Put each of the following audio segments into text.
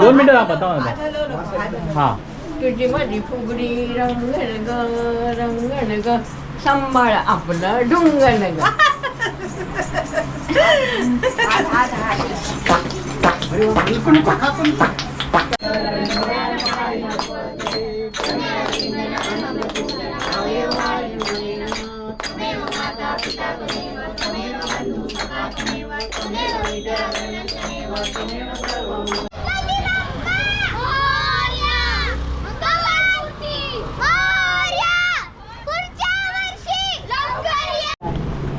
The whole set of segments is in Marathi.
दोन मिनिटं थांबा थांबा हा तुझी माझी फुगडी रंगण ग रंगण ग सांभाळ आपलं ढुंगण ग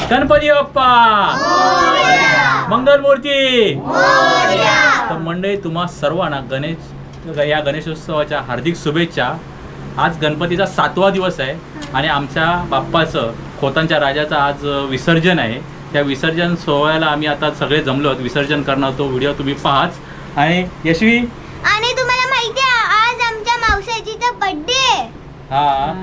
गणपती बाप्पा! मंगलमूर्ती! तर मंडळी तुम्हा सर्वांना गणेश या गणेशोत्सवाच्या हार्दिक शुभेच्छा. आज गणपतीचा सातवा दिवस आहे आणि आमच्या बाप्पाचं खोतांच्या राजाचं आज विसर्जन आहे. त्या विसर्जन सोहळ्याला आम्ही आता सगळे जमलो आहोत. विसर्जन करणार तो व्हिडिओ तुम्ही पाहाच. आणि यशवी? आणि तुम्हाला माहिती आहे आज आमच्या मावसाजीचा बर्थडे हा.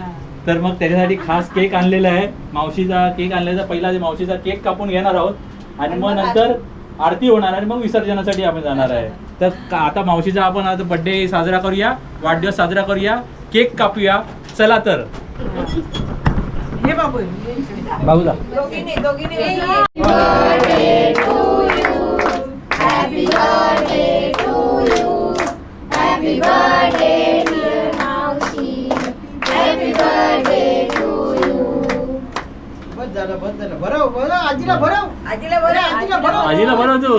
तर मग त्याच्यासाठी खास केक आणलेला आहे. मावशीचा केक आणलेला पहिला मावशीचा केक कापून घेणार आहोत. आणि मग नंतर आरती. होणार आणि मग विसर्जनासाठी आपण जाणार आहे. तर आता मावशीचा आपण आता बर्थडे साजरा करूया. वाढदिवस साजरा करूया. केक कापूया. चला तर. बाबूला. दोघींनी दोघींनी बस झालं बस झालं. आजीला बरं आजीला बरं आजीला बरं आजीला बरं तू.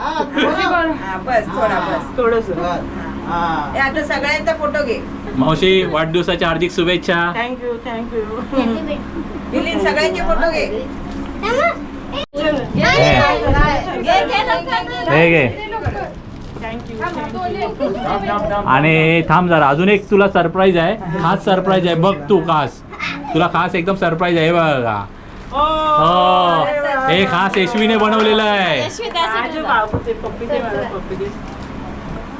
हा, बरं. हा, बस थोडा बस. बस. हा. हे आता सगळ्यांचा फोटो घे. मावशी वाढदिवसाच्या हार्दिक शुभेच्छा. थँक्यू थँक्यू मिलिंद सगळ्यांचे फोटो घे. हे. घे. आणि थांब जरा अजून एक तुला सरप्राईज आहे. खास सरप्राईज आहे. बघ तू खास. तुला खास एकदम सरप्राईज आहे. हे बघा. हो हे. खास यशवीने बनवलेलं आहे.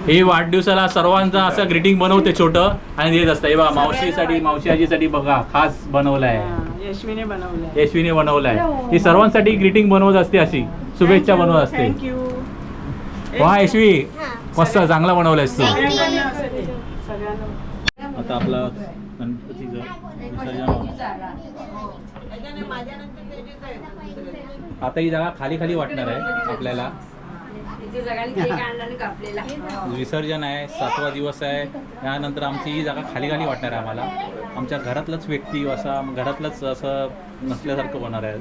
ही वाढदिवसाला सर्वांचा असं ग्रीटिंग बनवते छोट. आणि देत असतं हे बघा मावशीसाठी मावशी आजीसाठी बघा खास बनवलंय. यशवीने बनवलं यशवीने बनवलाय. ही सर्वांसाठी ग्रीटिंग बनवत असते अशी. शुभेच्छा बनवत असते. थँक्यू वा यशवी. मस्त चांगला बनवलायस तू. सगळ्यांना आता आपला गणपतीचं विसर्जन आता ही जागा खाली खाली वाटणार आहे आपल्याला. विसर्जन आहे सातवा दिवस आहे. त्यानंतर आमची ही जागा खाली खाली वाटणार आहे आम्हाला. आमच्या घरातलंच व्यक्ती असा घरातलंच असं नसल्यासारखं होणार आहे.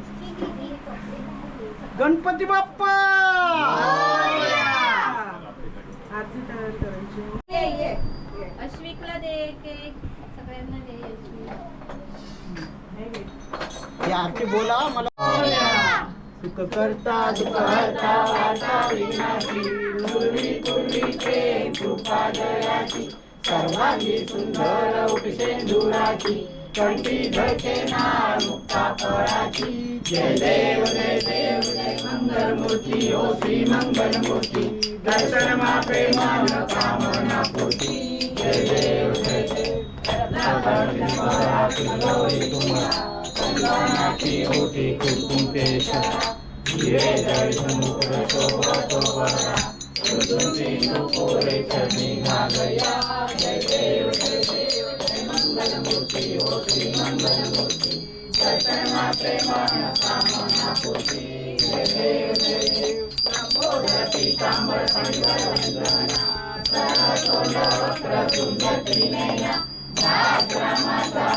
गणपती बाप्पा! आरती तयार करायची अश्विकला दे केक. सगळ्यांना दे ही आरती बोला मला सुख करता दुःख हरता वार्ता विनाशी. पूर्वी पूर्वीचे कृपा दयाची सर्वांगी सुंदर उपसेंदुराची कंठी धरते ना मुक्ता फळाची. जय देव जय देव जय मंगल मूर्ती ओ श्री मंगल मूर्ती दर्शन मा प्रेमा न कामना पूर्ती. जय देव जय देव. गौरी तुम्हाला संगणाची ओटी कुंकुमतेश हिरे जय मुकुर शोभा शोभा सुगंधी नुपुरे चढी घालया. जय देव जय देव जय मंगल मूर्ती ओ श्री मंगल मूर्ती दर्शन मा प्रेमान कामना पूर्ती जय देव जय देव. लंबोदर पीतांबर पंढर वंदना. सर तोंड वक्र सुंदर त्रिनयना भाग्रामाचा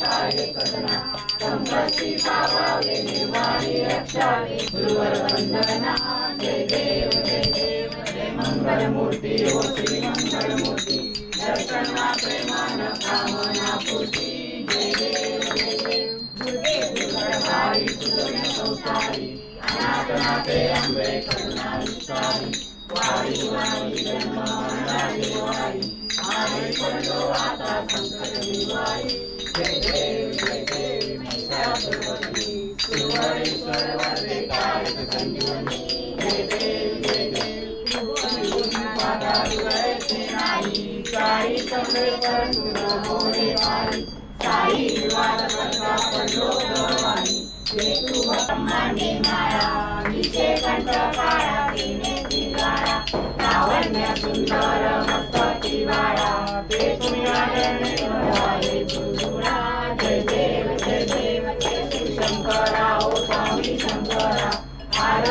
वार्ताय कदना संपत्ती पावावे निर्वाणी रक्षावे गुरुवर वंदना जय देव जय देव जय मंगल मूर्ती ओ श्री मंगल मूर्ती दर्शना प्रेमान कामना पूर्ती जय देव जय देव दुर्गे दुर्गभारी सुदन संसारी अनाथनाथे अंबे करुणा विस्तारी वारी वारी जन्म मरणाची वारी आले पडलो आता संकट निवारी सुंदर मस्त जय ते तुम्ही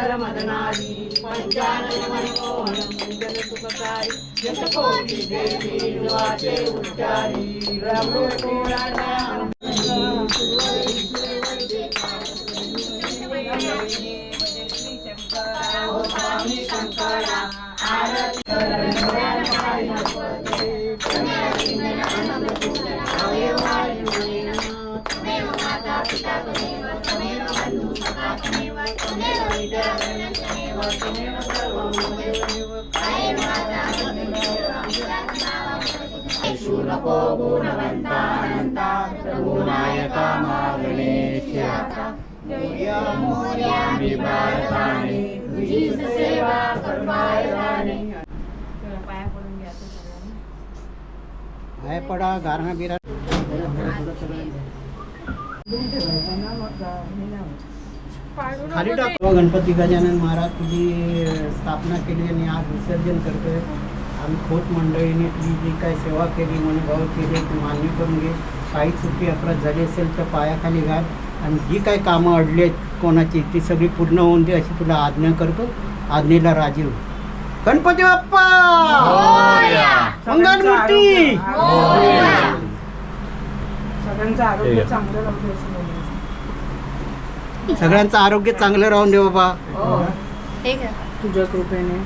శంకర మదనాది పంచాలయ మనోహరం మంగళ శుభకారి జతకోటి దేవి వాచే ఉచ్చారి. రఘు కూడా गणेश मोर्या मोर्या विभारकाने तुझीच सेवा करवायराने पाया पडून घ्या आता सगळ्यांनी. आहे पडा गारणा बिरा खाली टाकतो गणपती गजानन महाराज तुझी स्थापना केली आणि आज विसर्जन करतोय. आम्ही खोत मंडळीने तुझी जी काय सेवा केली मनोभाव केले ती मान्य करून घे. काही चुकी अपराध झाली असेल तर पायाखाली घाल. आणि जी काही कामं अडली आहेत कोणाची ती सगळी पूर्ण होऊन दे अशी तुला आज्ञा करतो. आज्ञेला राजी हो. गणपती बाप्पा! मंगलमूर्ती सगळ्यांचं आरोग्य चांगलं राहू सगळ्यांचं आरोग्य चांगलं राहून दे बाबा. तुझ्या कृपेने.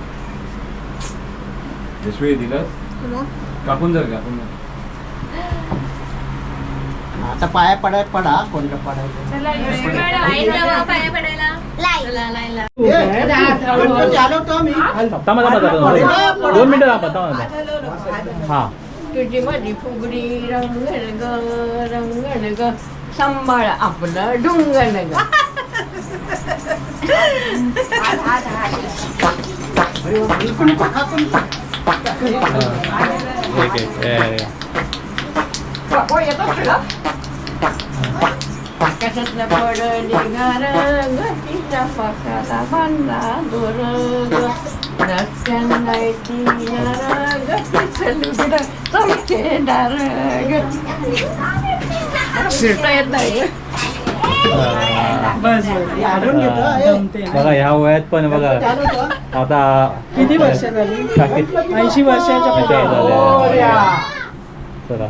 दिलंस कापून जर कापून आता पाया पडाय पडा. कोणतं पडायचं? ए, गणपती आलो होतो आम्ही थांबा थांबा. थांबा दोन मिनिटं थांबा थांबा हा. तुझी माझी फुगडी रंगण ग रंगण ग. सांभाळ आपलं डुंगण ग. ठीक आहे बाबा येतो तुला कशातलं पडली गार गतीच्या पाकाला बांधला दोर गतीचं लुगडं. बस. बघा ह्या वयात पण बघा. आता किती वर्ष झाली ऐंशी वर्षाच्या अच्छा, पुढे. झाले. चला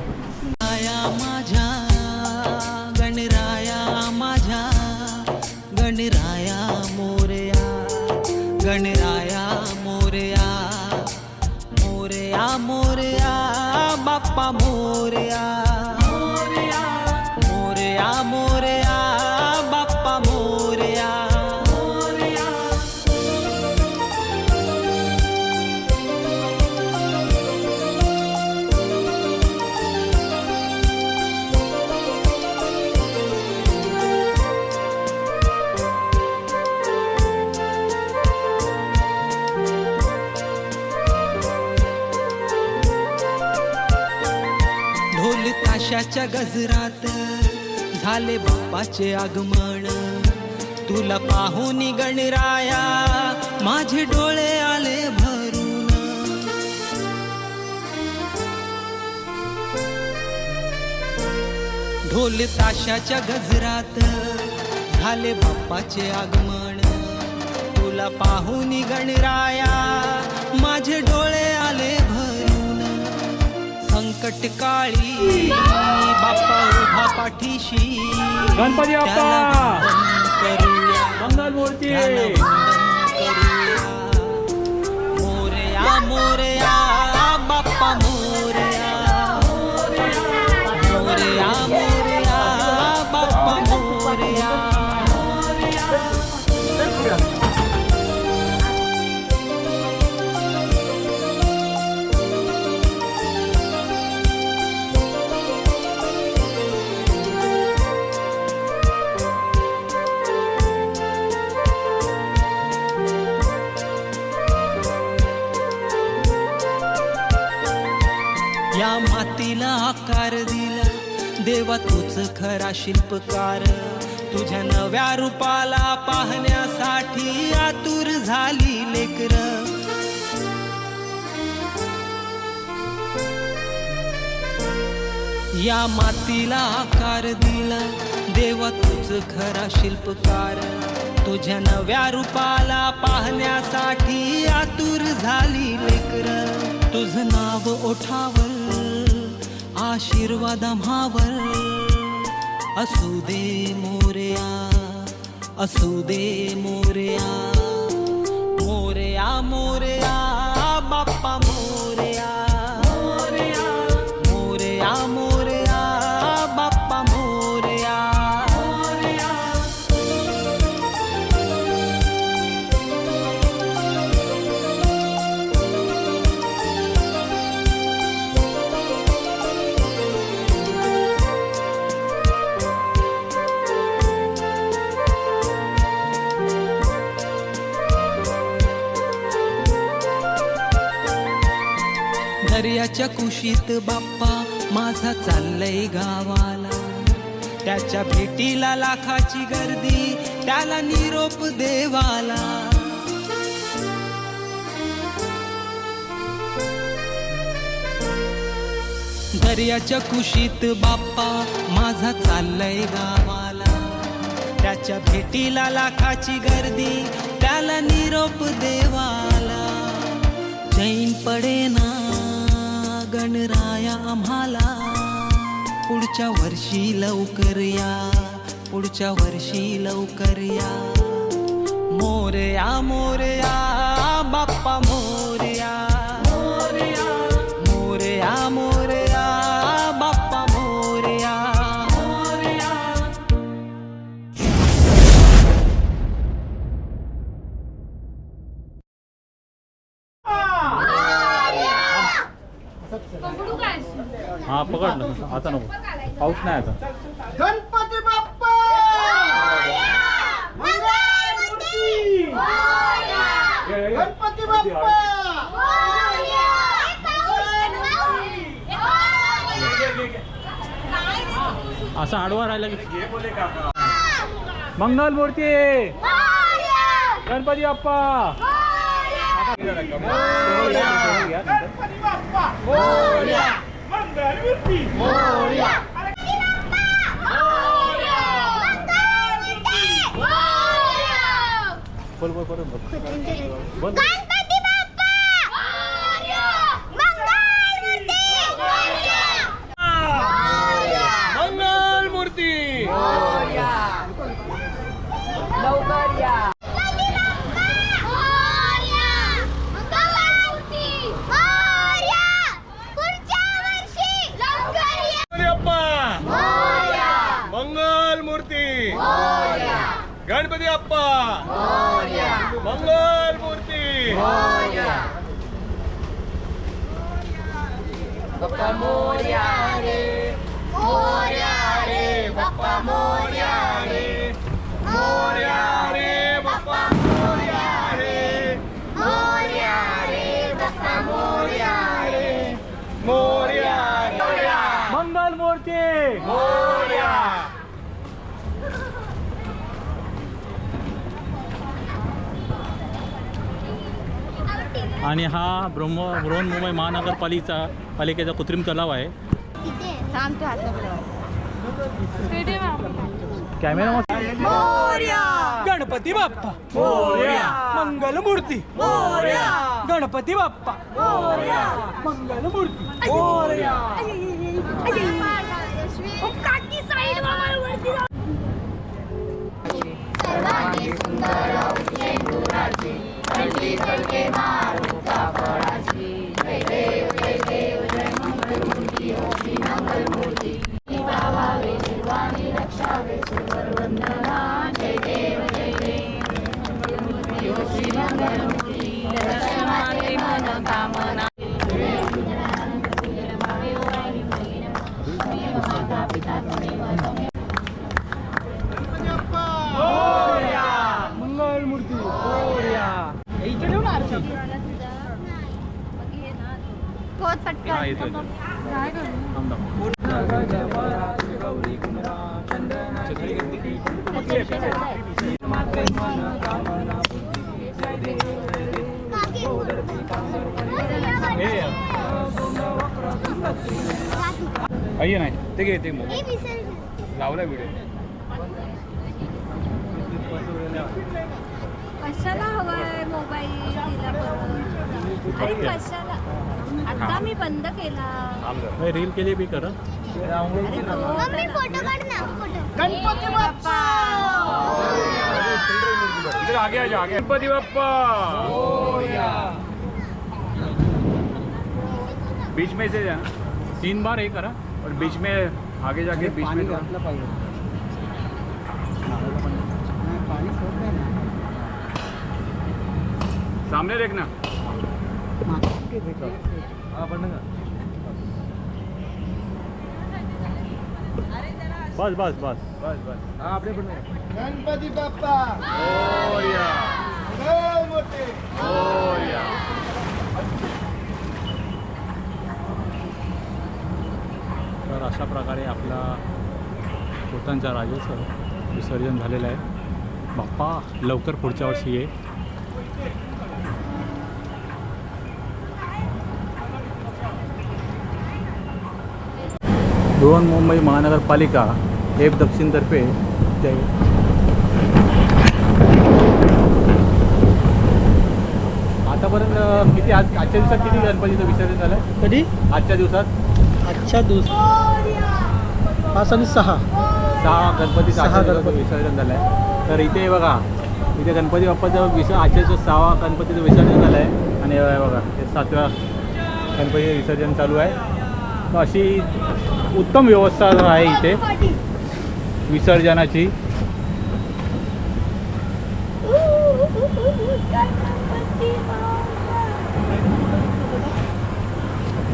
ढोल गजरात झाले बाप्पाचे आगमन. तुला पाहून गणराया माझे डोळे आले भरून. ढोल ताशाच्या गजरात झाले बाप्पाचे आगमन. तुला पाहून गणराया माझे डोळे आले भरून संकट काळी बाप्पा उभा पाठीशी. गणपती मंगल मूर्ती! मोरया मोरया बाप्पा मोरया. या मातीला आकार दिला. देवा तूच खरा शिल्पकार. तुझ्या नव्या रूपाला पाहण्यासाठी आतुर झाली लेकर. या मातीला आकार दिला. देवा तूच खरा शिल्पकार. तुझ्या नव्या रूपाला पाहण्यासाठी आतुर झाली लेकर. तुझं नाव ओठावर आशीर्वाद म्हावर असू दे मोर्या असू दे मोर्या. मोर्या मोर्या बाप्पा दर्याच्या कुशीत बाप्पा माझा चाललंय गावाला. त्याच्या भेटीला लाखाची गर्दी त्याला निरोप देवाला. दर्याच्या कुशीत बाप्पा माझा चाललंय गावाला. त्याच्या भेटीला लाखाची गर्दी त्याला निरोप देवाला. जैन पडेना गणराया आम्हाला. पुढच्या वर्षी लवकर या. पुढच्या वर्षी लवकर या. मोरया मोरया बाप्पा मोर आता नको. पाऊस नाही आता. गणपती बाप्पा! मंगलमूर्ती! गणपती बाप्पा! असं आडवा राहिला की मंगल मूर्ती! गणपती बाप्पा! गणपती बाप्पा मोरया! मंगलमूर्ती मोरया! बोल बोल बोल बोल बोल गणपती बाप्पा मंगलमूर्ती मंगलमूर्ती लवकर या मंगलमूर्ती गणपती बाप्पा मंगलमूर्ती मोरया रे बाप्पा मोरया रे मोरया रे मंगल मूर्ती मोरया आणि हा ब्रह्म बृहन्मुंबई महानगरपालिका पालिकेचा कृत्रिम तलाव आहे. कॅमेरा गणपती बाप्पा. मंगल मूर्ती गणपती बाप्पा. मंगल बहुत पटकन. हा येतो येतो थांब, थांब. काकी हे या. काही नाही ते घे ते मग लावला व्हिडिओ कशाला हवाय मोबाईल अरे कशाला आता मी बंद केला. रील केली बी कर. तो. मम्मी फ़ोटो काढ ना फ़ोटो गणपती बाप्पा. इधर आगे आ जाओ आगे. गणपती बाप्पा. बीच में से जाना तीन बार हे करा और बीच में आगे जाके बीच में सामने देखना. बस बस बस. बस बस. गणपती बाप्पा. ओया मंगल मूर्ती ओया तर अशा प्रकारे आपला पोतांचा राजाचं विसर्जन झालेलं आहे. बाप्पा लवकर पुढच्या वर्षी ये. बृहन्मुंबई महानगरपालिका एफ दक्षिणतर्फे ते आतापर्यंत किती आज आजच्या दिवसात किती गणपतीचं विसर्जन झालं कधी? आजच्या दिवसात? आजच्या दिवस पाच आणि सहा. सहा गणपतीचं सहा दिवसात गणपती. विसर्जन झालं आहे तर इथे बघा इथे गणपती बाप्पाचं विस आजच्या दिवसात सहा गणपतीचं विसर्जन झालं आहे आणि बघा हे सातव्या गणपतीचं विसर्जन चालू आहे. अशी उत्तम व्यवस्था आहे इथे. विसर्जनाची.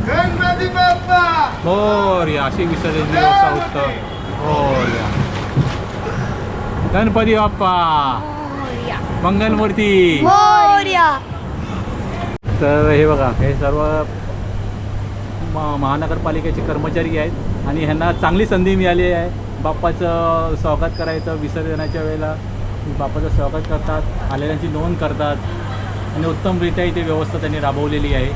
गणपती बाप्पा! मोर्या अशी विसर्जनाची व्यवस्था उत्तम. मोर्या गणपती बाप्पा! मंगलमूर्ती! तर हे बघा हे सर्व महानगरपालिकेचे कर्मचारी आहेत. आणि ह्यांना चांगली संधी मिळाली आहे. बाप्पाचं स्वागत करायचं विसर्जनाच्या वेळेला. बाप्पाचं स्वागत करतात. आलेल्यांची नोंद करतात. आणि उत्तमरित्या इथे व्यवस्था त्यांनी राबवलेली आहे.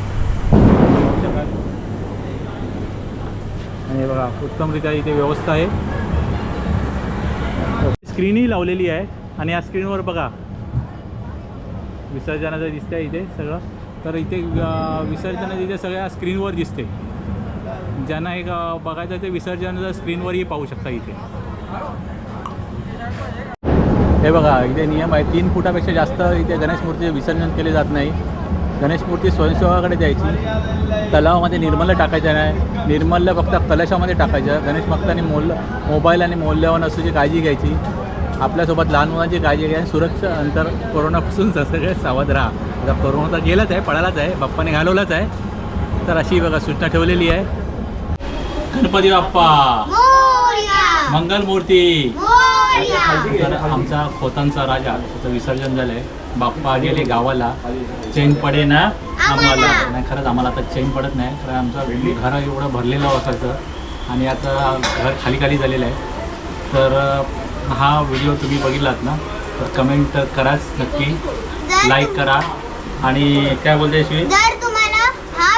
आणि बघा उत्तमरित्या इथे व्यवस्था आहे. स्क्रीनही लावलेली आहे. आणि या स्क्रीनवर बघा. विसर्जनाचं दिसतंय इथे सगळं. तर इथे विसर्जनाचं इथे सगळ्या स्क्रीनवर दिसते ज्यांना एक बघायचं ते विसर्जन स्क्रीनवरही पाहू शकता इथे. हे बघा इथे नियम आहे तीन फुटापेक्षा जास्त इथे गणेश मूर्तीचे विसर्जन केले जात नाही. गणेश मूर्ती स्वयंसेवाकडे द्यायची. तलावामध्ये निर्मल टाकायचं नाही. निर्मल फक्त कलशामध्ये टाकायचं. गणेश भक्तांनी मोल मोबाईल आणि मौल्यवान असूची काळजी घ्यायची. आपल्यासोबत लहान मुलांची काळजी घ्या. सुरक्षा अंतर कोरोनापासून सगळे सावध राहा. आता कोरोना तर गेलाच आहे पळालाच आहे बाप्पाने घालवलाच आहे. तर अशी बघा सूचना ठेवलेली आहे. गणपती बाप्पा. मोरया. मंगलमूर्ती. तर आमचा खोतांचा राजा त्याचं विसर्जन झालंय. बाप्पा गेले गावाला. चैन पडे ना आम्हाला. नाही खरंच आम्हाला आता चैन पडत नाही. कारण आमचं घर एवढं भरलेलं असायचं. आणि आता घर खाली खाली झालेलं आहे. तर हा व्हिडिओ तुम्ही बघितलात ना तर कमेंट कराच नक्की. लाईक करा. आणि काय बोलते श्री?